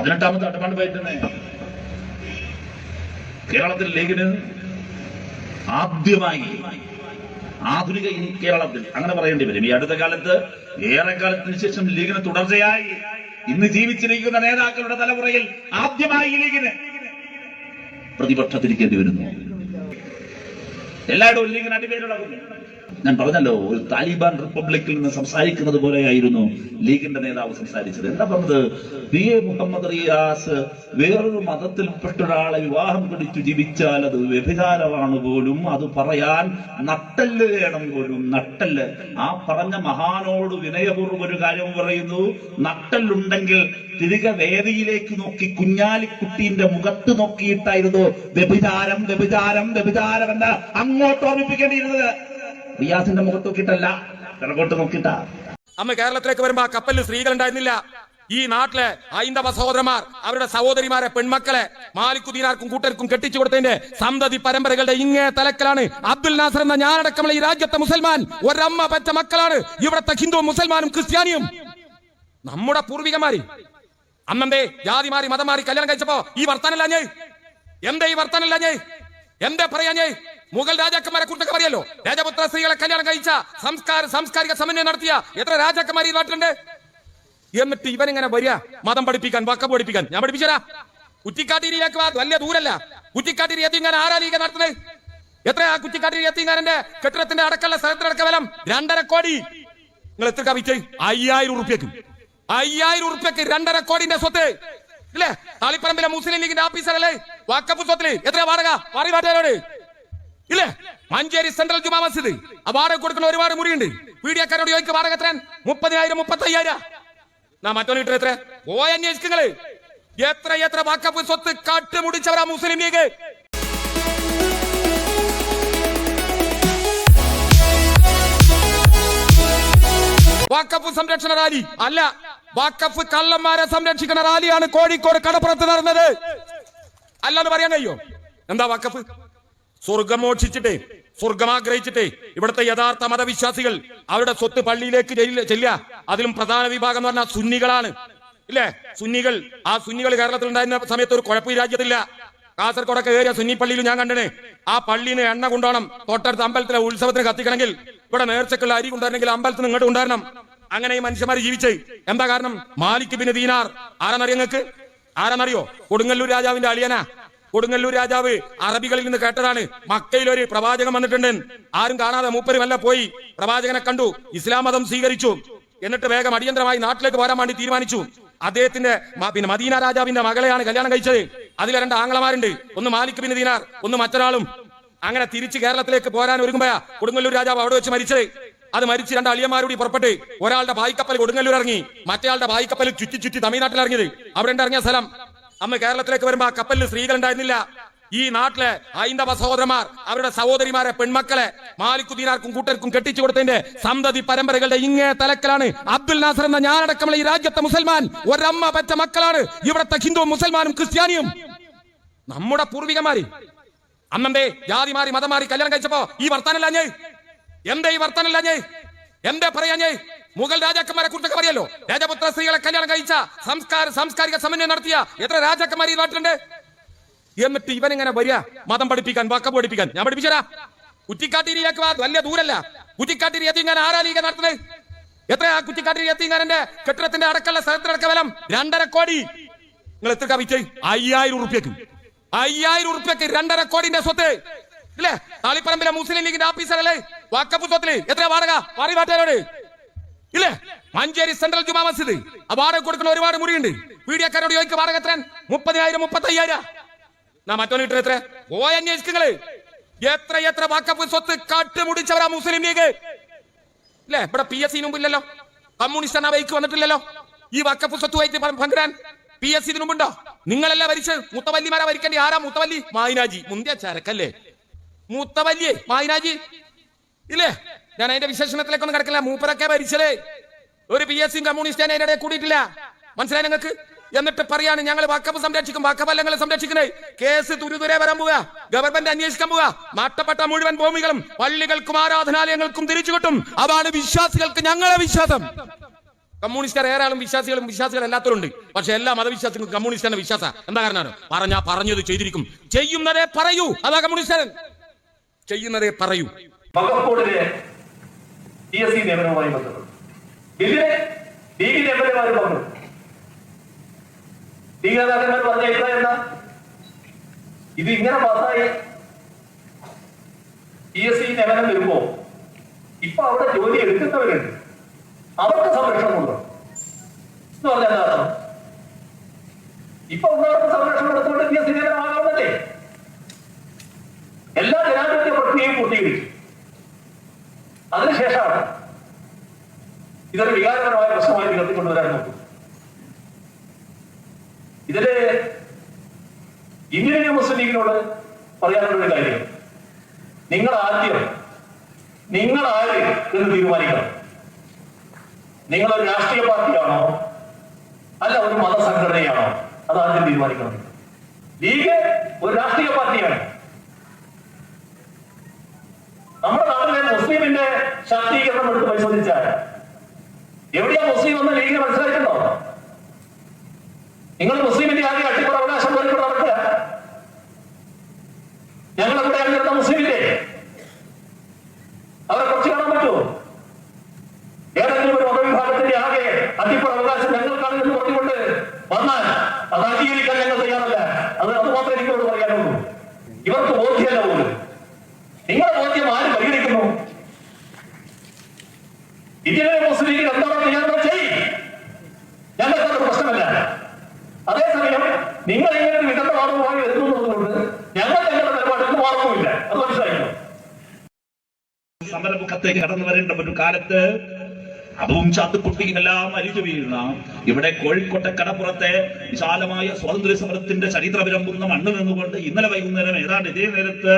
പതിനെട്ടാമത്തെ അടമാണ്ട് പയറ്റുന്നേ. കേരളത്തിൽ ലീഗിന് ആദ്യമായി ആധുനിക കേരളത്തിൽ അങ്ങനെ പറയേണ്ടി വരും. ഈ അടുത്ത കാലത്ത് ഏറെക്കാലത്തിന് ശേഷം ലീഗിന് തുടർച്ചയായി ഇന്ന് ജീവിച്ചിരിക്കുന്ന നേതാക്കളുടെ തലമുറയിൽ ആദ്യമായി ലീഗിന് പ്രതിപക്ഷത്തിരിക്കേണ്ടി വരുന്നു. എല്ലായിടവും ലീഗിന് അടിപേരിളകുന്നു. ഞാൻ പറഞ്ഞല്ലോ ഒരു താലിബാൻ റിപ്പബ്ലിക്കിൽ നിന്ന് സംസാരിക്കുന്നത് പോലെയായിരുന്നു ലീഗിന്റെ നേതാവ് സംസാരിച്ചത്. എന്താ പറഞ്ഞത്? പി എ മുഹമ്മദ് റിയാസ് വേറൊരു മതത്തിൽപ്പെട്ട ഒരാളെ വിവാഹം കഴിച്ചു ജീവിച്ചാൽ അത് വ്യഭിചാരമാണ് പോലും. അത് പറയാൻ നട്ടൽ വേണം പോലും. നട്ടൽ ആ പറഞ്ഞ മഹാനോട് വിനയപൂർവം ഒരു കാര്യം പറയുന്നു. നട്ടല്ലുണ്ടെങ്കിൽ തിരികെ വേദിയിലേക്ക് നോക്കി കുഞ്ഞാലിക്കുട്ടീന്റെ മുഖത്ത് നോക്കിയിട്ടായിരുന്നു വ്യഭിചാരം വ്യഭിചാരം വ്യഭിചാരം എന്ന് അങ്ങോട്ട് ഓർമ്മിപ്പിക്കേണ്ടിയിരുന്നത്. റിയാസിന്റെ മുഖത്ത് നോക്കിയിട്ടല്ല കിഴക്കോട്ട് നോക്കിയിട്ടാ. അന്ന് കേരളത്തിലേക്ക് വരുമ്പോ ആ കപ്പലിൽ സ്ത്രീകൾ ഉണ്ടായിരുന്നില്ല. ഈ നാട്ടിലെ ഹൈന്ദവ സഹോദരന്മാർ അവരുടെ സഹോദരിമാരെ പെൺമക്കളെ മാലിക്കുദീനാർക്കും കൂട്ടർക്കും കെട്ടിച്ചു കൊടുത്തതിന്റെ സന്തതി പരമ്പരകളുടെ ഇങ്ങേ തലക്കലാണ്. അബ്ദുൽ നാസർ എന്ന ഞാനടക്കമുള്ള ഈ രാജ്യത്തെ മുസൽമാൻ ഒരമ്മ പറ്റ മക്കളാണ്. ഇവിടത്തെ ഹിന്ദു മുസൽമാനും ക്രിസ്ത്യാനിയും. നമ്മുടെ പൂർവികമാര് അന്നെന്തേ ജാതി മാറി മതം മാറി കല്യാണം കഴിച്ചപ്പോ ഈ വർത്താനല്ല ഞാൻ. എന്തേ ഈ വർത്താനല്ല ഞാൻ? എന്തേ പറയാ ഞാൻ? മുഗൾ രാജാക്കന്മാരെ കുറിച്ചൊക്കെ പറയല്ലോ. രാജപുത്ര സ്ത്രീകളെ കല്യാണം കഴിച്ച സംസ്കാര സാംസ്കാരിക സമന്വയം നടത്തിയ എത്ര രാജാക്കന്മാർ ഈ നാട്ടിലുണ്ട്? എന്നിട്ട് ഇവനിങ്ങനെ വരിക. മതം പഠിപ്പിക്കാൻ വക്ക പഠിപ്പിക്കാൻ. ഞാൻ പഠിപ്പിച്ചരാ കുറ്റിക്കാട്ടിരിയിലേക്ക് വലിയ ദൂരല്ല. കുറ്റിക്കാട്ടിരി എത്തിങ്ങാൻ ആരാ ലീഗ നടത്തുന്നത് എത്രയാ കുറ്റിക്കാട്ടിരി എത്തിങ്ങാനന്റെ കെട്ടിടത്തിന്റെ അടക്കമുള്ള സ്ഥലത്തിനടക്ക വിലം? രണ്ടര കോടി. നിങ്ങൾ എത്ര കവിച്ച് അയ്യായിരം ഉറുപ്പ്യക്ക്. അയ്യായിരം ഉറുപ്പ്യക്ക് രണ്ടര കോടിന്റെ സ്വത്ത്. ഇല്ലേ? താളിപ്പറമ്പിലെ മുസ്ലിം ലീഗിന്റെ ഓഫീസറല്ലേ വാക്കപ്പ് സ്വത്തിൽ. എത്ര വാടക? പറയുവാട്ടോട് ഇല്ലേ? മഞ്ചേരി സെൻട്രൽ ജുമാ മസ്ജിദ്. ആ വാടക കൊടുക്കുന്ന ഒരുപാട് മുറിയുണ്ട്. പീഡിയക്കാരോട് ചോദിക്കുക വാടക എത്ര മുപ്പതിനായിരം മുപ്പത്തി അയ്യായിരം നാ മറ്റോ ഇട്ടത് എത്ര പോയ അന്വേഷിക്കങ്ങൾ. എത്ര എത്ര വാക്കപ്പ് സ്വത്ത് കാട്ടുമുടിച്ചവരാ മുസ്ലിം ലീഗ്? വാക്കപ്പ് സംരക്ഷണ റാലി. അല്ല വാക്കപ്പ് കള്ളന്മാരെ സംരക്ഷിക്കുന്ന റാലിയാണ് കോഴിക്കോട് കടപ്പുറത്ത് നടന്നത്. അല്ലാന്ന് പറയാൻ കഴിയോ? എന്താ വാക്കഫ് സ്വർഗം മോഷിച്ചിട്ടേ സ്വർഗം ആഗ്രഹിച്ചിട്ടേ ഇവിടുത്തെ യഥാർത്ഥ മതവിശ്വാസികൾ അവരുടെ സ്വത്ത് പള്ളിയിലേക്ക് ചെല്ല- അതിലും പ്രധാന വിഭാഗം എന്ന് പറഞ്ഞാൽ സുന്നികളാണ്. ഇല്ലേ? സുന്നികൾ. ആ സുന്നികൾ കേരളത്തിൽ ഉണ്ടായിരുന്ന സമയത്ത് ഒരു കുഴപ്പം രാജ്യത്തില്ല കാസർഗോഡൊക്കെ ഏരിയ സുന്നി പള്ളിയിൽ ഞാൻ കണ്ടേ ആ പള്ളിന് എണ്ണ കൊണ്ടോണം തൊട്ടടുത്ത അമ്പലത്തിലെ ഉത്സവത്തിന് കത്തിക്കണമെങ്കിൽ ഇവിടെ നേർച്ചക്കുള്ള അരി കൊണ്ടുവരണമെങ്കിൽ അമ്പലത്തിൽ നിന്ന് ഇങ്ങോട്ട് കൊണ്ടുവരണം. അങ്ങനെ ഈ മനുഷ്യന്മാർ ജീവിച്ചേ. എന്താ കാരണം? Malik bin Dinar. ആരാന്നറിയോ നിങ്ങൾക്ക്? ആരാന്നറിയോ? കൊടുങ്ങല്ലൂർ രാജാവിന്റെ അളിയനാ. കൊടുങ്ങല്ലൂർ രാജാവ് അറബികളിൽ നിന്ന് കേട്ടതാണ്. മക്കയിൽ ഒരു പ്രവാചകൻ വന്നിട്ടുണ്ട്. ആരും കാണാതെ മൂപ്പര് വല്ല പോയി. പ്രവാചകനെ കണ്ടു. ഇസ്ലാം മതം സ്വീകരിച്ചു. എന്നിട്ട് വേഗം അടിയന്തരമായി നാട്ടിലേക്ക് പോരാൻ വേണ്ടി തീരുമാനിച്ചു. അദ്ദേഹത്തിന്റെ പിന്നെ മദീന രാജാവിന്റെ മകളെയാണ് കല്യാണം കഴിച്ചത്. അതിലെ രണ്ട് ആംഗ്ലമാരുണ്ട് ഒന്ന് മാലിക് ബിൻ ദീനാർ ഒന്ന് മറ്റൊരാളും. അങ്ങനെ തിരിച്ച് കേരളത്തിലേക്ക് പോരാൻ ഒരുങ്ങുമ്പോയാ കൊടുങ്ങല്ലൂർ രാജാവ് അവിടെ വെച്ച് മരിച്ചത്. അത് മരിച്ച് രണ്ട് അളിയന്മാരുടെ പുറപ്പെട്ട് ഒരാളുടെ ഭായിക്കപ്പൽ കൊടുങ്ങല്ലൂർ ഇറങ്ങി മറ്റേ ആളുടെ ഭായിക്കപ്പൽ ചുറ്റി ചുറ്റി തമിഴ്നാട്ടിൽ ഇറങ്ങിയത്. അവിടെ ഇറങ്ങിയ സ്ഥലം അന്ന് കേരളത്തിലേക്ക് വരുമ്പോ ആ കപ്പലിൽ സ്ത്രീകൾ ഉണ്ടായിരുന്നില്ല. ഈ നാട്ടിലെ ഹൈന്ദവ സഹോദരന്മാർ അവരുടെ സഹോദരിമാരെ പെൺമക്കളെ മാലിക്കുദീനാർക്കും കൂട്ടർക്കും കെട്ടിച്ചു കൊടുത്തതിന്റെ സന്തതി പരമ്പരകളുടെ ഇങ്ങേ തലക്കലാണ്. അബ്ദുൽ നാസർ എന്ന ഞാനടക്കമുള്ള ഈ രാജ്യത്തെ മുസൽമാൻ ഒരമ്മ പറ്റ മക്കളാണ്. ഇവിടത്തെ ഹിന്ദു മുസൽമാനും ക്രിസ്ത്യാനിയും. നമ്മുടെ പൂർവികന്മാര് അന്നെന്തേ ജാതി മാറി മതം മാറി കല്യാണം കഴിച്ചപ്പോ ഈ വർത്താനല്ല ഞാൻ എന്തേ ഈ വർത്താനല്ല ഞാൻ എന്തേ പറയാ ഞാൻ മുഗൾ രാജാക്കന്മാരെ കുറിച്ചൊക്കെ പറയല്ലോ. രാജപുത്ര സ്ത്രീകളെ കല്യാണം കഴിച്ച സംസ്കാര സാംസ്കാരിക സമന്വയം നടത്തിയ എത്ര രാജാക്കന്മാർ ഈ നാട്ടിലുണ്ട്? എന്നിട്ട് ഇവനിങ്ങനെ വരിക. മതം പഠിപ്പിക്കാൻ വാക്ക പഠിപ്പിക്കാൻ. ഞാൻ പഠിപ്പിച്ചരാ കുറ്റിക്കാട്ടിരിയിലേക്ക് വാ വലിയ ദൂരല്ല. കുറ്റിക്കാട്ടിരി എത്തിങ്ങാൻ ആരാ ലീഗ നടത്തുന്നത്? എത്രയാ കുറ്റിക്കാട്ടിരി എത്തിങ്ങാനന്റെ കെട്ടിടത്തിന്റെ അടക്കമുള്ള സ്ഥലത്തിനടക്ക വിലം? രണ്ടര കോടി. നിങ്ങൾ എത്ര കവിച്ച്? അയ്യായിരം ഉറുപ്പ്യക്ക്. അയ്യായിരം ഉറുപ്പ്യക്ക് രണ്ടര കോടിന്റെ സ്വത്ത്. ഇല്ലേ? താളിപ്പറമ്പിലെ മുസ്ലിം ലീഗിന്റെ ഓഫീസറല്ലേ വാക്കപ്പ് സ്വത്തിൽ. എത്ര വാടക? പറയുവാട്ടോട് ഇല്ലേ? മഞ്ചേരി സെൻട്രൽ ജുമാ മസ്ജിദ്. ആ വാടക കൊടുക്കുന്ന ഒരുപാട് മുറിയുണ്ട്. വീഡിയോക്കാരോട് ചോദിക്കുക വാടക എത്ര മുപ്പതിനായിരം മുപ്പത്തി അയ്യായിരം നാ മറ്റോ ഇട്ടത് എത്ര ഓ അന്വേഷിക്കുന്നത് എത്ര എത്ര വാക്കപ്പ് സ്വത്ത് കാട്ടുമുടിച്ചവരാ മുസ്ലിം ലീഗ്? ഇല്ലേ? ഇവിടെ പി എസ് സി മുമ്പില്ലല്ലോ. കമ്മ്യൂണിസ്റ്റ് ആ ബൈക്ക് വന്നിട്ടില്ലല്ലോ. ഈ വക്കപ്പ് സ്വത്തുമായിട്ട് പങ്കിടാൻ പി എസ് സി മുമ്പുണ്ടോ? നിങ്ങളല്ല ഭരിച്ച് മുത്തവല്ലിമാരാ ഭരിക്കേണ്ടി ആരാ മുത്തവല്ലി? മായിനാജി. മുന്തിയ ചരക്കല്ലേ? മുത്തവല്ലിയെ? മായിനാജി? ഇല്ലേ? ഞാൻ അതിന്റെ വിശേഷണത്തിലേക്കൊന്നും കിടക്കില്ല. മൂപ്പരൊക്കെ ഭരിച്ചത് ഒരു പി എസ് സിയും കമ്മ്യൂണിസ്റ്റ് അതിന്റെ കൂടിയിട്ടില്ല. മനസ്സിലായി നിങ്ങൾക്ക്? എന്നിട്ട് പറയാണ് ഞങ്ങൾ വാക്കപ്പ് സംരക്ഷിക്കും. വാക്കപ്പല്ലങ്ങളെ സംരക്ഷിക്കുന്നത്. കേസ് തുരുതുരെ വരാൻ പോവുക ഗവൺമെന്റ് അന്വേഷിക്കാൻ പോവുക മാറ്റപ്പെട്ട മുഴുവൻ ഭൂമികളും പള്ളികൾക്കും ആരാധനാലയങ്ങൾക്കും തിരിച്ചു കിട്ടും. അതാണ് വിശ്വാസികൾക്ക് ഞങ്ങളെ വിശ്വാസം. കമ്മ്യൂണിസ്റ്റുകാർ ഏറെയാളും വിശ്വാസികളും വിശ്വാസികൾ എല്ലാത്തരും ഉണ്ട് പക്ഷെ എല്ലാ മതവിശ്വാസികളും കമ്മ്യൂണിസ്റ്റാണ് വിശ്വാസ. എന്താ കാരണം പറഞ്ഞാ പറഞ്ഞത് ചെയ്തിരിക്കും. ചെയ്യുന്നതേ പറയൂ. അതാ കമ്മ്യൂണിസ്റ്റുകാരൻ. ചെയ്യുന്നതേ പറയൂ. പി എസ് സി നിയമനവുമായി ബന്ധപ്പെട്ട്. ഇതിന് ലീഗിന്റെ എം എൽ പറഞ്ഞു ലീഗ് നേതാക്കന്മാർ പറഞ്ഞ അഭിപ്രായം എന്താ? ഇത് ഇങ്ങനെ പാസ്സായി പി എസ് സി നിയമനം വരുമ്പോ ഇപ്പൊ അവിടെ ജോലി എടുക്കുന്നവരുണ്ട്. അവർക്ക് സംരക്ഷണം കൊടുക്കണം. എന്ന് പറഞ്ഞാൽ എന്താ അർത്ഥം? ഇപ്പൊ ഉള്ളവർക്ക് സംരക്ഷണം എടുത്തുകൊണ്ട് പി എസ് സി നിയമനമാകാമെന്നല്ലേ എല്ലാ ജനാധിപത്യ പ്രക്രിയയും പൂർത്തീകരിച്ചു. അതിനുശേഷമാണ് ഇതൊരു വികാരപരമായ പ്രശ്നമായി ഉയർത്തിക്കൊണ്ടുവരാൻ നോക്കും. ഇതിൽ ഇന്ത്യൻ മുസ്ലിം ലീഗിനോട് പറയാനുള്ള ഒരു കാര്യം. നിങ്ങൾ ആദ്യം നിങ്ങൾ ആര് എന്ന് തീരുമാനിക്കണം. നിങ്ങൾ ഒരു രാഷ്ട്രീയ പാർട്ടിയാണോ? അല്ല ഒരു മതസംഘടനയാണോ? അത് ആദ്യം തീരുമാനിക്കണം. ലീഗ് ഒരു രാഷ്ട്രീയ പാർട്ടിയാണ്. നമ്മുടെ നാട്ടിലെ മുസ്ലിമിന്റെ ശാക്തീകരണം എടുത്ത് പരിശോധിച്ചാൽ എവിടെയാ മുസ്ലിം എന്ന് ലീഗിന് മനസ്സിലായിട്ടുണ്ടോ? നിങ്ങൾ മുസ്ലിമിന്റെ ആദ്യം അട്ടിപ്പുറ അവകാശം പോലും നടക്കുക ഞങ്ങളെ കൂടെ അണിനിർത്ത മുസ്ലിമില്ലേ അവരെ കുറച്ച് കാണാൻ പറ്റുമോ ഏതെങ്കിലും ഒരു മതവിഭാഗത്തിന്റെ ആകെ അട്ടിപ്പുറ അവകാശം ഞങ്ങൾക്കാണ് എന്ന് പറഞ്ഞുകൊണ്ട് വന്നാൽ അത് അംഗീകരിക്കാൻ ഞങ്ങൾ തയ്യാറല്ല അത് അത് മാത്രമേ എനിക്കോട് പറയാനുള്ളൂ ഇവർക്ക് ബോധ്യമല്ല പോലും നിങ്ങളുടെ ബോധ്യം ആര് പരിഗണിക്കുന്നു ഇന്ത്യയിലെ മുസ്ലിം ലീഗ് എന്താണോ ചെയ്യാനോ ചെയ് ഞങ്ങൾക്കത് പ്രശ്നമല്ല അതേസമയം നിങ്ങൾ ഇങ്ങനെ ഒരു വിധത്തെ മാർഗമായി എത്തുന്നതുകൊണ്ട് ഞങ്ങൾ ഞങ്ങളുടെ നിലപാടിൽ മാർഗവുമില്ല അത് മനസ്സിലാക്കുന്നു സമരമുഖത്തേക്ക് കടന്നു വരേണ്ട ഒരു കാലത്ത് അതും ചാത്തുക്കുട്ടിയും എല്ലാം അരിച്ചു വീഴുന്ന ഇവിടെ കോഴിക്കോട്ടെ കടപ്പുറത്തെ വിശാലമായ സ്വാതന്ത്ര്യ സമരത്തിന്റെ ചരിത്ര വിരമ്പുന്ന മണ്ണ് നിന്നുകൊണ്ട് ഇന്നലെ വൈകുന്നേരം ഏതാണ്ട് ഇതേ നേരത്ത്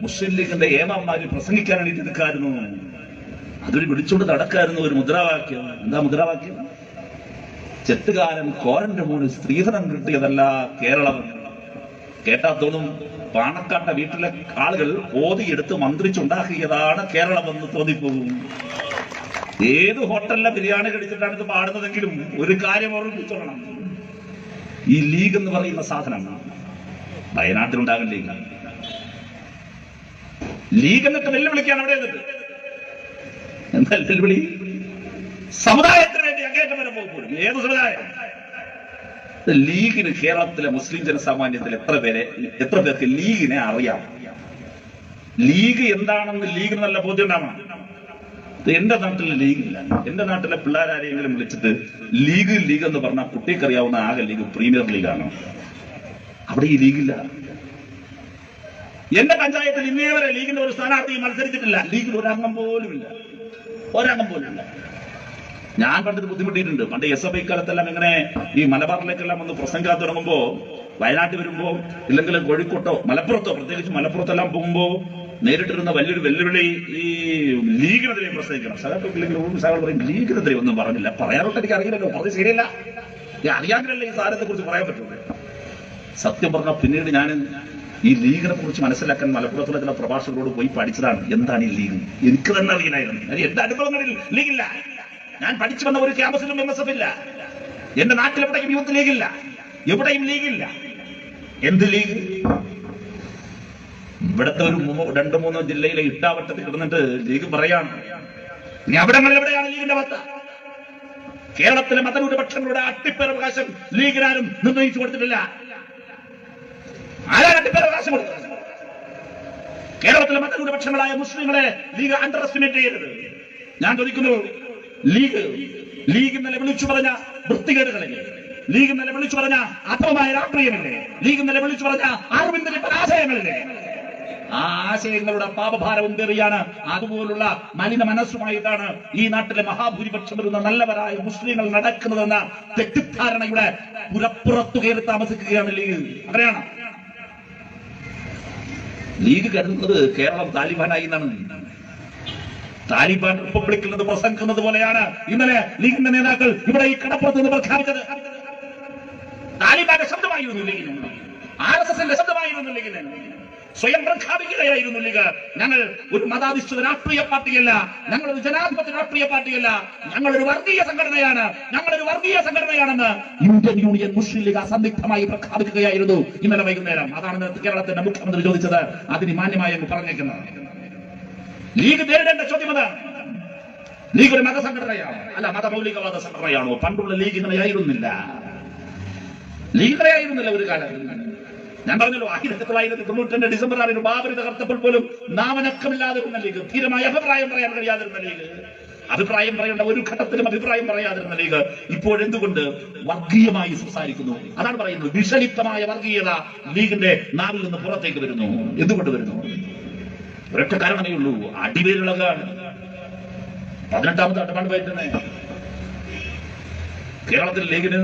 മുസ്ലിം ലീഗിന്റെ ഏമാന്മാര് പ്രസംഗിക്കാൻ വേണ്ടി നിൽക്കായിരുന്നു അതൊരു വിളിച്ചുകൊണ്ട് നടക്കായിരുന്നു ഒരു മുദ്രാവാക്യം. എന്താ മുദ്രാവാക്യം? ചെത്തുകാരൻ കോരന്റെ മോന് സ്ത്രീധനം കിട്ടിയതല്ല കേരളം കേട്ടാത്തോളും പാണക്കാട്ട വീട്ടിലെ ആളുകൾ ഓതിയെടുത്ത് മന്ത്രിച്ചുണ്ടാക്കിയതാണ് കേരളം എന്ന് തോന്നിപ്പോകും. ഏത് ഹോട്ടലിലെ ബിരിയാണി കഴിച്ചിട്ടാണ് ഇത് പാടുന്നതെങ്കിലും ഒരു കാര്യം ഓർമ്മിച്ചോളണം ഈ ലീഗ് എന്ന് പറയുന്ന സാധനം വയനാട്ടിലുണ്ടാകും ലീഗ് ലീഗ് എന്നിട്ട് വെല്ലുവിളിക്കാണ് അവിടെ എന്നിട്ട് എന്താ വെല്ലുവിളി? സമുദായത്തിന് വേണ്ടി അങ്ങേറ്റം വരെ പോകും ഏത് സമുദായം? ലീഗിന് കേരളത്തിലെ മുസ്ലിം ജനസാമാന്യത്തിൽ എത്ര പേരെ എത്ര പേർക്ക് ലീഗിനെ അറിയാം? ലീഗ് എന്താണെന്ന് ലീഗിന് നല്ല ബോധ്യം ഉണ്ടാവണം. എന്റെ നാട്ടിലെ ലീഗില്ല. എന്റെ നാട്ടിലെ പിള്ളേരാരെങ്കിലും വിളിച്ചിട്ട് ലീഗ് ലീഗ് എന്ന് പറഞ്ഞാൽ കുട്ടിക്കറിയാവുന്ന ആകെ ലീഗ് പ്രീമിയർ ലീഗാണ്. അവിടെ ഈ ലീഗില്ല. എന്റെ പഞ്ചായത്തിൽ ഇന്നേ വരെ ലീഗിന്റെ ഒരു സ്ഥാനാർത്ഥി മത്സരിച്ചിട്ടില്ല. ലീഗിൽ ഒരംഗം പോലും ഇല്ല ഒരംഗം പോലും ഇല്ല ഞാൻ കണ്ടിട്ട് ബുദ്ധിമുട്ടിയിട്ടുണ്ട്. പണ്ട് എസ് എഫ് ഐ കാലത്തെല്ലാം ഇങ്ങനെ ഈ മലബാറിലേക്കെല്ലാം ഒന്ന് പ്രസംഗം തുടങ്ങുമ്പോ വയനാട്ടിൽ വരുമ്പോ ഇല്ലെങ്കിൽ കോഴിക്കോട്ടോ മലപ്പുറത്തോ പ്രത്യേകിച്ച് മലപ്പുറത്തെല്ലാം പോകുമ്പോ നേരിട്ടിരുന്ന വലിയൊരു വെല്ലുവിളി ഈ ലീഗിനെതിരെ പ്രസംഗിക്കണം. സഹകരണ ഇല്ലെങ്കിൽ സാകൾ പറയും ലീഗിനെതിരെ ഒന്നും പറഞ്ഞില്ല. പറയാറുണ്ട് എനിക്ക് അറിയില്ലല്ലോ പറഞ്ഞ് ശരിയല്ല. ഈ അറിയാമെങ്കിലല്ലേ ഈ സാരത്തെ കുറിച്ച് പറയാൻ പറ്റുള്ളൂ. സത്യം പറഞ്ഞാൽ പിന്നീട് ഞാൻ ഈ ലീഗിനെ കുറിച്ച് മനസ്സിലാക്കാൻ മലപ്പുറത്തുള്ള ചില പ്രഭാഷകരോട് പോയി പഠിച്ചതാണ് എന്താണ് ഈ ലീഗ്. എനിക്ക് തന്നെ അറിയില്ലായിരുന്നു. എന്റെ അനുഭവങ്ങളിൽ ലീഗില്ല. ഞാൻ പഠിച്ചു വന്ന ഒരു ക്യാമ്പസിലും എം എസ് എഫ് ഇല്ല. എന്റെ നാട്ടിൽ എവിടെയും യൂത്ത് ലീഗ് ഇല്ല. എവിടെയും ലീഗ് ഇല്ല. എന്ത് ലീഗ്? ഇവിടത്തെ ഒരു രണ്ട് മൂന്നോ ജില്ലയിലെ ഇട്ടാവട്ടത്തിൽ കിടന്നിട്ട് ലീഗ് പറയാണ്. ഇനി അവിടങ്ങളിൽ എവിടെയാണ് ലീഗിന്റെ വത്ത കേരളത്തിലെ മതന്യൂനപക്ഷങ്ങളുടെ അട്ടിപ്പേരവകാശം ലീഗിനാരും നിർണയിച്ചു കൊടുത്തിട്ടില്ല. ആരാണ് അട്ടിപ്പേരവകാശം കേരളത്തിലെ മതന്യൂനപക്ഷങ്ങളായ മുസ്ലിങ്ങളെ ലീഗ് അണ്ടർ എസ്റ്റിമേറ്റ് ചെയ്യരുത്. ഞാൻ ചോദിക്കുന്നു ലീഗ് ലീഗ് ഇന്നലെ വിളിച്ചു പറഞ്ഞ വൃത്തികേടുകളില്ലേ? ലീഗ് ഇന്നലെ വിളിച്ചു പറഞ്ഞ അധമമായ രാഷ്ട്രീയമില്ലേ? ലീഗ് ഇന്നലെ വിളിച്ചു പറഞ്ഞ അരവിന്ദന്റെ പരാജയങ്ങളില്ലേ? ആ ആശയങ്ങളുടെ പാപഭാരവും കയറിയാണ്. അതുപോലുള്ള മലിന മനസ്സുമായിട്ടാണ് ഈ നാട്ടിലെ മഹാഭൂരിപക്ഷം വരുന്ന നല്ലവരായ മുസ്ലിങ്ങൾ നടക്കുന്നതെന്ന തെറ്റിദ്ധാരണയുടെ പുരപ്പുറത്തു കയറി താമസിക്കുകയാണ് ലീഗ്. അങ്ങനെയാണ്. ലീഗ് കരുതുന്നത് കേരളം താലിബാനായി എന്നാണ്. താലിബാൻ റിപ്പബ്ലിക്കിൽ നിന്ന് പ്രസംഗിക്കുന്നത് പോലെയാണ്. ഇന്നലെ ലീഗിന്റെ നേതാക്കൾ ഇവിടെ ഈ കടപ്പുറത്ത് നിന്ന് പ്രഖ്യാപിച്ചത്. താലിബാന്റെ ശബ്ദമായിരുന്നു ലീഗിന് ആർ എസ് എസിന്റെ ശബ്ദമായിരുന്നു ലീഗിന് സ്വയം പ്രഖ്യാപിക്കുകയായിരുന്നു ലീഗ്. ഞങ്ങൾ ഒരു മതാധിഷ്ഠിത രാഷ്ട്രീയ പാർട്ടിയല്ല. ഞങ്ങൾ ഒരു ജനാധിപത്യ രാഷ്ട്രീയ പാർട്ടിയല്ല. ഞങ്ങൾ ഒരു വർഗീയ സംഘടനയാണ്. ഞങ്ങൾ ഒരു വർഗീയ സംഘടനയാണെന്ന് ഇന്ത്യൻ യൂണിയൻ മുസ്ലിം ലീഗ് അസന്ധിഗ്ധമായി പ്രഖ്യാപിക്കുകയായിരുന്നു ഇന്നലെ വൈകുന്നേരം. അതാണ് കേരളത്തിന്റെ മുഖ്യമന്ത്രി ചോദിച്ചത്. അതിന് മാന്യമായി അങ്ങ് പറഞ്ഞേക്കുന്നത്. ലീഗ് നേരിടേണ്ട ചോദ്യം അതാണ്. ലീഗ് ഒരു മതസംഘടനയാണോ? അല്ല മതമൗലികവാദ സംഘടനയാണോ? പണ്ടുള്ള ലീഗ് ഇങ്ങനെയായിരുന്നില്ല ലീഗ് ഇങ്ങനെയായിരുന്നില്ല ഒരു കാലത്ത് ഞാൻ പറഞ്ഞല്ലോ ആയിരത്തി തൊള്ളായിരത്തി തൊണ്ണൂറ്റി രണ്ട് ഡിസംബർ ആറിന് ബാബരി തകർത്തപ്പോൾ പോലും നാമനക്കമില്ലാതിരുന്ന ലീഗ്. ധീരമായ അഭിപ്രായം പറയാൻ കഴിയാതിരുന്ന ലീഗ്. അഭിപ്രായം പറയേണ്ട ഒരു ഘട്ടത്തിലും അഭിപ്രായം പറയാതിരുന്ന ലീഗ് ഇപ്പോഴെന്തുകൊണ്ട് വർഗീയമായി സംസാരിക്കുന്നു? അതാണ് പറയുന്നത്. വിഷലിപ്തമായ വർഗീയത ലീഗിന്റെ നാവിൽ നിന്ന് പുറത്തേക്ക് വരുന്നു. എന്തുകൊണ്ട് വരുന്നു? ഒരൊറ്റ കാരണമേ ഉള്ളൂ. അടിവേരുള്ളതാണ് പതിനെട്ടാമത്തെ അട്ടപ്പാട് പയറ്റുന്നേ കേരളത്തിൽ ലീഗിന്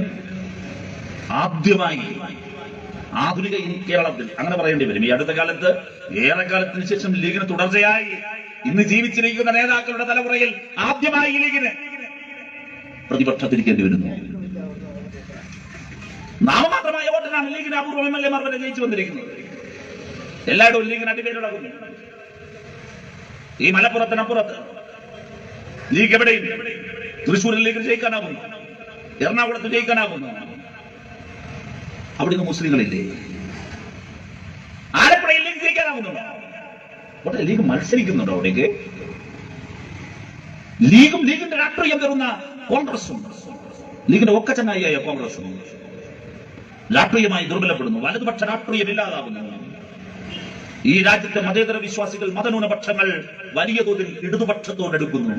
ആദ്യമായി ആധുനിക കേരളത്തിൽ അങ്ങനെ പറയേണ്ടി വരും. ഈ അടുത്ത കാലത്ത് ഏറെ കാലത്തിന് ശേഷം ലീഗിന് തുടർച്ചയായി ഇന്ന് ജീവിച്ചിരിക്കുന്ന നേതാക്കളുടെ തലമുറയിൽ ആദ്യമായി ലീഗിന് പ്രതിപക്ഷത്തിരിക്കേണ്ടി വരുന്നു. നാമമാത്രമായ വോട്ടിനാണ് ലീഗിന് അപൂർവം എം എൽ എമാർ വരെ ജയിച്ചു വന്നിരിക്കുന്നത്. എല്ലായിടവും ലീഗിന് അടിപേരുടക്കുന്നു ഈ മലപ്പുറത്തിനപ്പുറത്ത് ലീഗ് എവിടെയും തൃശ്ശൂരിൽ ലീഗ് ജയിക്കാനാകുന്നു. എറണാകുളത്ത് ജയിക്കാനാകുന്നു. അവിടുന്ന് മുസ്ലിങ്ങളില്ലേ? ആലപ്പുഴയിൽ ലീഗ് ജയിക്കാനാകുന്നുണ്ടോ അവിടെ ലീഗ് മത്സരിക്കുന്നുണ്ടോ അവിടേക്ക്? ലീഗും ലീഗിന്റെ രാഷ്ട്രീയം തരുന്ന കോൺഗ്രസും. ലീഗിന്റെ ഒക്കെ ചങ്ങായിയായ കോൺഗ്രസും. രാഷ്ട്രീയമായി ദുർബലപ്പെടുന്നു. വലതുപക്ഷ രാഷ്ട്രീയം ഇല്ലാതാകുന്നു. ഈ രാജ്യത്തെ മതേതര വിശ്വാസികൾ മതന്യൂനപക്ഷങ്ങൾ വലിയ തോതിൽ ഇടതുപക്ഷത്തോടെടുക്കുന്നു.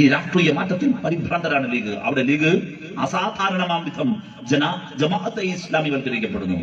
ഈ രാഷ്ട്രീയ മാറ്റത്തിൽ പരിഭ്രാന്തരാണ് ലീഗ്. അവിടെ ലീഗ് അസാധാരണമാം വിധം ജന ജമാഅത്തെ ഇസ്ലാമിവൽക്കരിക്കപ്പെടുന്നു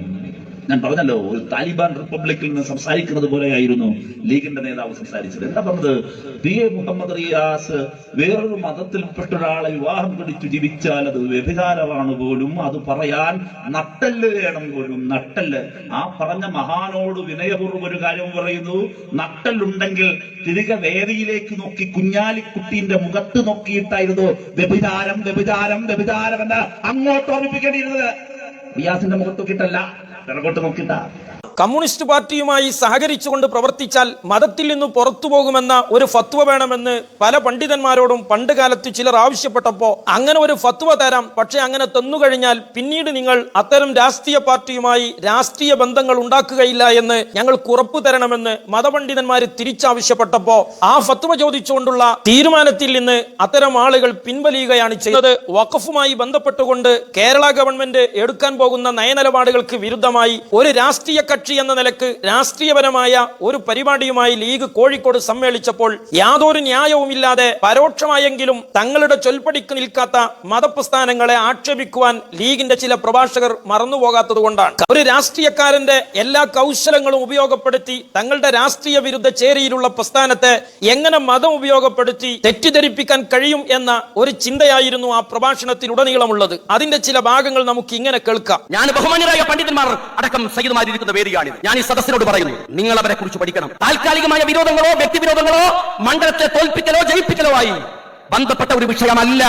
ഞാൻ പറഞ്ഞല്ലോ ഒരു താലിബാൻ റിപ്പബ്ലിക്കിൽ നിന്ന് സംസാരിക്കുന്നത് പോലെയായിരുന്നു ലീഗിന്റെ നേതാവ് സംസാരിച്ചത്. എന്താ പറഞ്ഞത്? പി എ മുഹമ്മദ് റിയാസ് വേറൊരു മതത്തിൽപ്പെട്ട ഒരാളെ വിവാഹം കഴിച്ചു ജീവിച്ചാൽ അത് വ്യഭിചാരമാണ് പോലും. അത് പറയാൻ നട്ടൽ വേണം പോലും. നട്ടൽ ആ പറഞ്ഞ മഹാനോട് വിനയപൂർവം ഒരു കാര്യം പറയുന്നു. നട്ടലുണ്ടെങ്കിൽ തിരികെ വേദിയിലേക്ക് നോക്കി കുഞ്ഞാലിക്കുട്ടീന്റെ മുഖത്ത് നോക്കിയിട്ടായിരുന്നു വ്യഭിചാരം വ്യഭിചാരം വ്യഭിചാരം എന്ന് അങ്ങോട്ട് ഓർമ്മിപ്പിക്കേണ്ടിയിരുന്നത്. റിയാസിന്റെ മുഖത്ത് പിറകോട്ട് നോക്കിയിട്ടാ കമ്മ്യൂണിസ്റ്റ് പാർട്ടിയുമായി സഹകരിച്ചുകൊണ്ട് പ്രവർത്തിച്ചാൽ മതത്തിൽ നിന്ന് പുറത്തു പോകുമെന്ന ഒരു ഫത്വ വേണമെന്ന് പല പണ്ഡിതന്മാരോടും പണ്ട് കാലത്ത് ചിലർ ആവശ്യപ്പെട്ടപ്പോൾ അങ്ങനെ ഒരു ഫത്വ തരാം. പക്ഷെ അങ്ങനെ തന്നുകഴിഞ്ഞാൽ പിന്നീട് നിങ്ങൾ അത്തരം രാഷ്ട്രീയ പാർട്ടിയുമായി രാഷ്ട്രീയ ബന്ധങ്ങൾ ഉണ്ടാക്കുകയില്ല എന്ന് ഞങ്ങൾ ഉറപ്പു തരണമെന്ന് മതപണ്ഡിതന്മാർ തിരിച്ചാവശ്യപ്പെട്ടപ്പോൾ ആ ഫത്വ ചോദിച്ചുകൊണ്ടുള്ള തീരുമാനത്തിൽ നിന്ന് അത്തരം ആളുകൾ പിൻവലിയുകയാണ് ചെയ്തത്. വഖഫുമായി ബന്ധപ്പെട്ടുകൊണ്ട് കേരള ഗവൺമെന്റ് എടുക്കാൻ പോകുന്ന നയനിലപാടുകൾക്ക് വിരുദ്ധമായി ഒരു രാഷ്ട്രീയ കക്ഷി എന്ന നിലയ്ക്ക് രാഷ്ട്രീയപരമായ ഒരു പരിപാടിയുമായി ലീഗ് കോഴിക്കോട് സമ്മേളിച്ചപ്പോൾ യാതൊരു ന്യായവുമില്ലാതെ പരോക്ഷമായെങ്കിലും തങ്ങളുടെ ചൊൽപ്പടിക്ക് നിൽക്കാത്ത മതപ്രസ്ഥാനങ്ങളെ ആക്ഷേപിക്കുവാൻ ലീഗിന്റെ ചില പ്രഭാഷകർ മറന്നുപോകാത്തത് കൊണ്ടാണ് ഒരു രാഷ്ട്രീയക്കാരന്റെ എല്ലാ കൗശലങ്ങളും ഉപയോഗപ്പെടുത്തി തങ്ങളുടെ രാഷ്ട്രീയ വിരുദ്ധ ചേരിയിലുള്ള പ്രസ്ഥാനത്തെ എങ്ങനെ മതം ഉപയോഗപ്പെടുത്തി തെറ്റിദ്ധരിപ്പിക്കാൻ കഴിയും എന്ന ഒരു ചിന്തയായിരുന്നു ആ പ്രഭാഷണത്തിലുടനീളമുള്ളത്. അതിന്റെ ചില ഭാഗങ്ങൾ നമുക്ക് ഇങ്ങനെ കേൾക്കാം. ഞാൻ ബഹുമാന്യരായ പണ്ഡിതന്മാർ അടക്കം സഹിതമായിരിക്കുന്ന വേദിയാണിത്. ഞാൻ ഈ സദസ്സിനോട് പറയുന്നു നിങ്ങൾ അവരെ കുറിച്ച് പഠിക്കണം. താൽക്കാലികമായ വിരോധങ്ങളോ വ്യക്തിവിരോധങ്ങളോ മണ്ഡലത്തെ തോൽപ്പിക്കലോ ജയിപ്പിക്കലോ ആയി. ബന്ധപ്പെട്ട ഒരു വിഷയമല്ല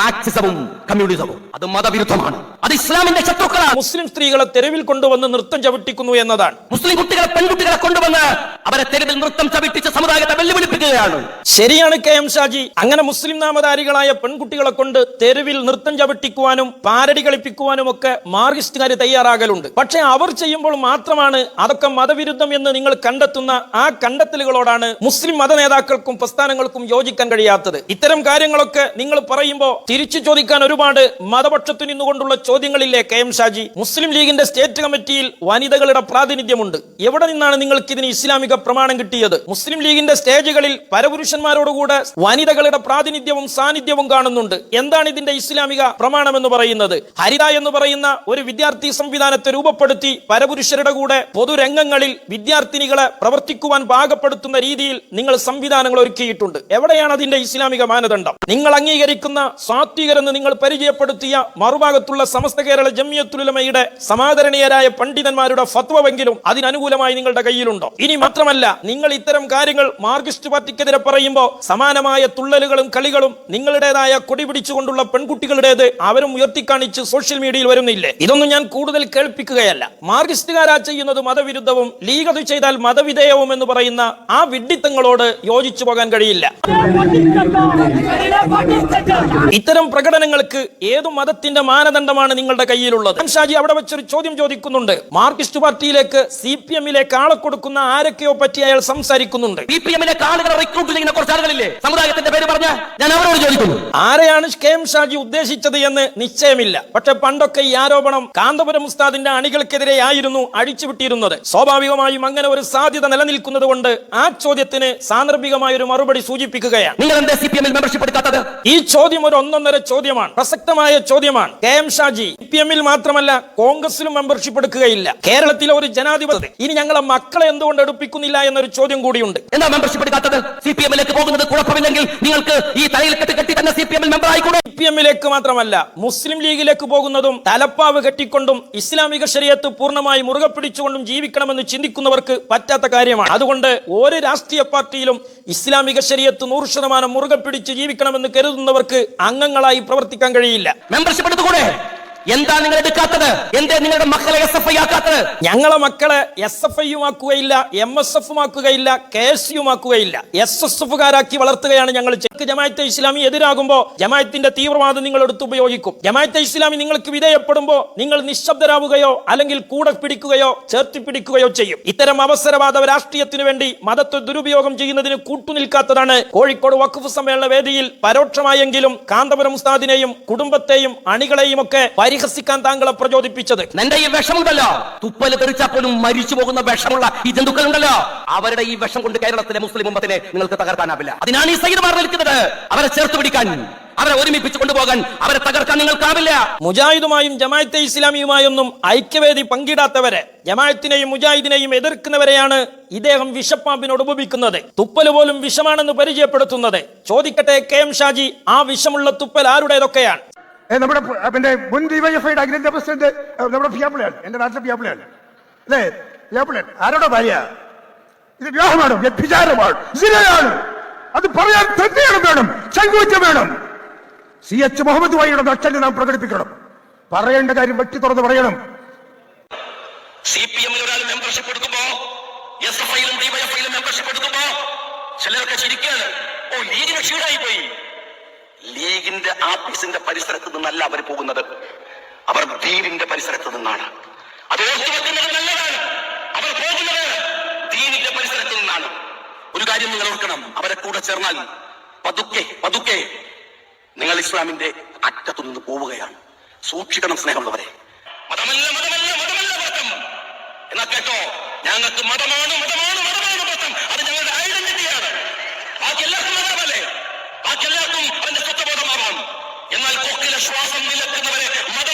മാക്സിസവും കമ്മ്യൂണിസവും. അത് മതവിരുദ്ധമാണ്. അത് ഇസ്ലാമിന്റെ ശത്രുക്കളാണ്. മുസ്ലിം സ്ത്രീകളെ തെരുവിൽ കൊണ്ടുവന്ന് നൃത്തം ചവിട്ടിക്കുന്നു എന്നതാണ്. മുസ്ലിം കുട്ടികളെ പെൺകുട്ടികളെ കൊണ്ടുവന്ന് അവരെ തെരുവിൽ നൃത്തം ചവിട്ടിച്ച് സമുദായത്തെ വെല്ലുവിളിപ്പിക്കുകയാണ്. ശരിയാണ് കെ എം ഷാജി. അങ്ങനെ മുസ്ലിം നാമധാരികളായ പെൺകുട്ടികളെ കൊണ്ട് തെരുവിൽ നൃത്തം ചവിട്ടിക്കുവാനും പാരടി കളിപ്പിക്കുവാനും ഒക്കെ മാർഗിസ്റ്റുകാർ തയ്യാറാകലുണ്ട്. പക്ഷെ അവർ ചെയ്യുമ്പോൾ മാത്രമാണ് അതൊക്കെ മതവിരുദ്ധം എന്ന് നിങ്ങൾ കണ്ടെത്തുന്ന ആ കണ്ടെത്തലുകളോടാണ് മുസ്ലിം മത നേതാക്കൾക്കും പ്രസ്ഥാനങ്ങൾക്കും യോജിക്കാൻ കഴിയാത്തത്. ഇത്തരം കാര്യങ്ങളൊക്കെ നിങ്ങൾ പറയുമ്പോൾ തിരിച്ചു ചോദിക്കാൻ ഒരുപാട് മതപക്ഷത്തു നിന്നുകൊണ്ടുള്ള ചോദ്യങ്ങളില്ലേ കെ എം ഷാജി? മുസ്ലിം ലീഗിന്റെ സ്റ്റേറ്റ് കമ്മിറ്റിയിൽ വനിതകളുടെ പ്രാതിനിധ്യമുണ്ട്. എവിടെ നിന്നാണ് നിങ്ങൾക്ക് ഇതിന് ഇസ്ലാമിക പ്രമാണം കിട്ടിയത്? മുസ്ലിം ലീഗിന്റെ സ്റ്റേജുകളിൽ പരപുരുഷന്മാരോടുകൂടെ വനിതകളുടെ പ്രാതിനിധ്യവും സാന്നിധ്യവും കാണുന്നുണ്ട്. എന്താണ് ഇതിന്റെ ഇസ്ലാമിക പ്രമാണം എന്ന് പറയുന്നത്? ഹരിത എന്ന് പറയുന്ന ഒരു വിദ്യാർത്ഥി സംവിധാനത്തെ രൂപപ്പെടുത്തി പരപുരുഷരുടെ കൂടെ പൊതുരംഗങ്ങളിൽ വിദ്യാർത്ഥിനികളെ പ്രവർത്തിക്കുവാൻ പാകപ്പെടുത്തുന്ന രീതിയിൽ നിങ്ങൾ സംവിധാനങ്ങൾ ഒരുക്കിയിട്ടുണ്ട്. എവിടെയാണ് അതിന്റെ ഇസ്ലാമിക മാനദണ്ഡം നിങ്ങൾ അംഗീകരിക്കുന്ന സാത്വികരെന്ന് നിങ്ങൾ പരിചയപ്പെടുത്തിയ മറുഭാഗത്തുള്ള സമസ്ത കേരള ജമ്മിയത്തുലമയുടെ സമാദരണീയരായ പണ്ഡിതന്മാരുടെ ഫത്വമെങ്കിലും അതിനനുകൂലമായി നിങ്ങളുടെ കയ്യിലുണ്ടോ? ഇനി മാത്രമല്ല നിങ്ങൾ ഇത്തരം കാര്യങ്ങൾ മാർക്സിസ്റ്റ് പാർട്ടിക്കെതിരെ പറയുമ്പോൾ സമാനമായ തുള്ളലുകളും കളികളും നിങ്ങളുടേതായ കൊടി പിടിച്ചുകൊണ്ടുള്ള പെൺകുട്ടികളുടേത് അവരും ഉയർത്തിക്കാണിച്ച് സോഷ്യൽ മീഡിയയിൽ വരുന്നില്ലേ? ഇതൊന്നും ഞാൻ കൂടുതൽ കേൾപ്പിക്കുകയല്ല. മാർക്സിസ്റ്റുകാരാ ചെയ്യുന്നത് മതവിരുദ്ധവും ലീഗ് അത് ചെയ്താൽ മതവിധേയവും എന്ന് പറയുന്ന ആ വിഡ്ഢിത്തങ്ങളോട് യോജിച്ചു പോകാൻ കഴിയില്ല. ഇത്തരം പ്രകടനങ്ങൾക്ക് ഏതു മതത്തിന്റെ മാനദണ്ഡമാണ് നിങ്ങളുടെ കയ്യിലുള്ളത്? ഷാജി അവിടെ വെച്ചൊരു ചോദ്യം ചോദിക്കുന്നുണ്ട്. മാർക്സിസ്റ്റ് പാർട്ടിയിലേക്ക് സി പി എമ്മിലേക്ക് ആളെ കൊടുക്കുന്ന ആരൊക്കെയോ പറ്റി അയാൾ സംസാരിക്കുന്നുണ്ട്. ബി പി എമ്മിലേക്ക് ആളുകളെ റിക്രൂട്ട് ചെയ്യുന്ന കുറച്ച് ആളുകളില്ലേ? സമുദായത്തിന്റെ പേര് പറഞ്ഞ ഞാൻ അവരോട് ചോദിക്കുന്നു. ആരെയാണ് കെ എം ഷാജി ഉദ്ദേശിച്ചത് എന്ന് നിശ്ചയമില്ല. പക്ഷെ പണ്ടൊക്കെ ഈ ആരോപണം കാന്തപുരം ഉസ്താദിന്റെ അണികൾക്കെതിരെ ആയിരുന്നു അഴിച്ചുവിട്ടിരുന്നത് സ്വാഭാവികമായും അങ്ങനെ ഒരു സാധ്യത നിലനിൽക്കുന്നത് കൊണ്ട് ആ ചോദ്യത്തിന് സാന്ദർഭികമായ ഒരു മറുപടി സൂചിപ്പിക്കുകയാണ്. നിങ്ങൾ എന്താ സി പി എമ്മിൽ മെമ്പർഷിപ്പ് എടുക്കാത്തത്? ഈ ചോദ്യം ഒരു ഒന്നൊന്നര ചോദ്യമാണ്. പ്രസക്തമായ ചോദ്യമാണ്. കെ എം ഷാജി പി എമ്മിൽ മാത്രമല്ല കോൺഗ്രസിലും മെമ്പർഷിപ്പ് എടുക്കുകയില്ല. കേരളത്തിലെ ഒരു ജനാധിപത്യം. ഇനി ഞങ്ങളെ മക്കളെ എന്തുകൊണ്ട് എടുപ്പിക്കുന്നില്ല എന്നൊരു ചോദ്യം കൂടിയുണ്ട്. എന്താ മെമ്പർഷിപ്പ് എടുക്കാത്തത്? സി പി എമ്മിലേക്ക് പോകുന്നത് കുഴപ്പമില്ലെങ്കിൽ നിങ്ങൾക്ക് ഈ തലയിൽ കെട്ടി കെട്ടി തന്നെ സി പി എമ്മിൽ മെമ്പർ ആയിക്കൂടെ? പി എമ്മിലേക്ക് മാത്രമല്ല മുസ്ലിം ലീഗിലേക്ക് പോകുന്നതും തലപ്പാവ് കെട്ടിക്കൊണ്ടും ഇസ്ലാമിക ശരീരത്ത് പൂർണമായി മുറുകെ പിടിച്ചുകൊണ്ടും ജീവിക്കണമെന്ന് ചിന്തിക്കുന്നവർക്ക് പറ്റാത്ത കാര്യമാണ്. അതുകൊണ്ട് ഒരു രാഷ്ട്രീയ പാർട്ടിയിലും ഇസ്ലാമിക ശരീരത്ത് നൂറ് ശതമാനം മുറുകെ പിടിച്ച് ജീവിക്കണമെന്ന് കരുതുന്നവർക്ക് അംഗങ്ങളായി പ്രവർത്തിക്കാൻ കഴിയില്ല. മെമ്പർഷിപ്പ് എടുത്തുകൂടെ? എന്താ നിങ്ങൾ എടുക്കാത്തത്? എന്തേ നിങ്ങളുടെ മക്കളെ എസ് എഫ് ഐ ആക്കാത്തത്? ഞങ്ങളെ മക്കളെ എസ് എഫ് ഐ ആക്കുകയില്ല എം എസ് എഫും ആക്കുകയില്ല കെ എസ് യു ആക്കുകയില്ല എസ് എസ് എഫുകാരാക്കി വളർത്തുകയാണ് ഞങ്ങൾ ജമാഅത്തെ ഇസ്ലാമി എതിരാകുമ്പോൾ ജമാഅത്തിന്റെ തീവ്രവാദം നിങ്ങൾ എടുത്ത് ഉപയോഗിക്കും. ജമാഅത്തെ ഇസ്ലാമി നിങ്ങൾക്ക് വിധേയപ്പെടുമ്പോൾ നിങ്ങൾ നിശബ്ദരാവുകയോ അല്ലെങ്കിൽ കൂടെ പിടിക്കുകയോ ചേർത്തി പിടിക്കുകയോ ചെയ്യും. ഇത്തരം അവസരവാദ രാഷ്ട്രീയത്തിന് വേണ്ടി മതത്തെ ദുരുപയോഗം ചെയ്യുന്നതിന് കൂട്ടുനിൽക്കാത്തതാണ് കോഴിക്കോട് വഖഫ് സമ്മേളന വേദിയിൽ പരോക്ഷമായെങ്കിലും കാന്തപുരം ഉസ്താദിനെയും കുടുംബത്തെയും അണികളെയും ഒക്കെ പരിഹസിക്കാൻ താങ്കളെ പ്രചോദിപ്പിച്ചത്? നിന്റെ ഈ വിഷമുണ്ടല്ലോ. തുപ്പൽ തെറിച്ചാൽ പോലും മരിച്ചു പോകുന്ന വിഷമുള്ള ഈ ജന്തുക്കൾ ഉണ്ടല്ലോ അവരുടെ ഈ വിഷം കൊണ്ട് കേരളത്തിലെ മുസ്ലിം ഉമ്മത്തിനെ നിങ്ങൾക്ക് തകർക്കാനാവില്ല. അതിനാണ് ഈ സൈദുമാർ നിൽക്കുന്നത്. അവരെ ചേർത്ത് പിടിക്കാൻ അവരെ ഒരുമിപ്പിച്ച് കൊണ്ടുപോകാൻ അവരെ തകർക്കാൻ നിങ്ങൾക്കാവില്ല. മുജാഹിദുമായും ജമായത്തെ ഇസ്ലാമിയുമായൊന്നും ഐക്യവേദി പങ്കിടാത്തവരെ ജമായത്തിനെയും മുജാഹിദിനെയും എതിർക്കുന്നവരെയാണ് ഇദ്ദേഹം വിഷപ്പാമ്പിനോട് ഉപമിക്കുന്നത്. തുപ്പൽ പോലും വിഷമാണെന്ന് പരിചയപ്പെടുത്തുന്നത്. ചോദിക്കട്ടെ കെ എം ഷാജി ആ വിഷമുള്ള തുപ്പൽ ആരുടേതൊക്കെയാണ്? നമ്മുടെ പിന്നെ മുൻ ഡിവൈഎഫ്ഐയുടെ അഖിലേന്ത്യാ പ്രസിഡന്റ് നമ്മുടെ പിയാപ്പിളയാണ് എന്റെ നാട്ടിലെ പിയാപ്പിളയാണ് അല്ലേ? പിയാപ്പിളയാണ് ആരോടോ ഭാര്യ ഇത് വിവാഹമാണ് വ്യഭിചാരമാണ് സിനയാണ്. അത് പറയാൻ തന്നെയാണ് വേണം ചങ്കുവച്ച വേണം. സി എച്ച് മുഹമ്മദ് വായിയുടെ നക്ഷൽ നാം പ്രകടിപ്പിക്കണം. പറയേണ്ട കാര്യം വെട്ടി തുറന്ന് പറയണം. സി പി എമ്മിൽ ഒരാൾ മെമ്പർഷിപ്പ് എടുക്കുമ്പോ എസ് എഫ് ഐയിലും ഡിവൈഎഫ്ഐയിലും മെമ്പർഷിപ്പ് എടുക്കുമ്പോ ചിലരൊക്കെ ചിരിക്കുകയാണ്. ഓ ലീഗിന് ക്ഷീണായി പോയി. ലീഗിന്റെ ആഫീസിന്റെ പരിസരത്ത് നിന്നല്ല അവർ പോകുന്നത്. അവർ ദീനിന്റെ പരിസരത്ത് നിന്നാണ്. അത് അവർ പോകുന്നത് ദീനിന്റെ പരിസരത്ത് നിന്നാണ്. ഒരു കാര്യം നിങ്ങൾ ഓർക്കണം. അവരെ കൂടെ ചേർന്നാൽ പതുക്കെ പതുക്കെ നിങ്ങൾ ഇസ്ലാമിന്റെ അറ്റത്തു നിന്ന് പോവുകയാണ്. സൂക്ഷിക്കണം സ്നേഹമുള്ളവരെ. മതമല്ല മതമല്ല മതമല്ല മതം എന്നാ കേട്ടോ? ഞങ്ങൾക്ക് മതമാണ് മതമാണ് മതമാണ് മതം അത് ഞങ്ങളുടെ ഐഡന്റിറ്റിയാണ്. ബാക്കി എല്ലാവർക്കും മതമല്ലേ? ബാക്കി എല്ലാവർക്കും എന്നാൽ കൊക്കിലെ ശ്വാസം നിലക്കുന്നവരെ മതം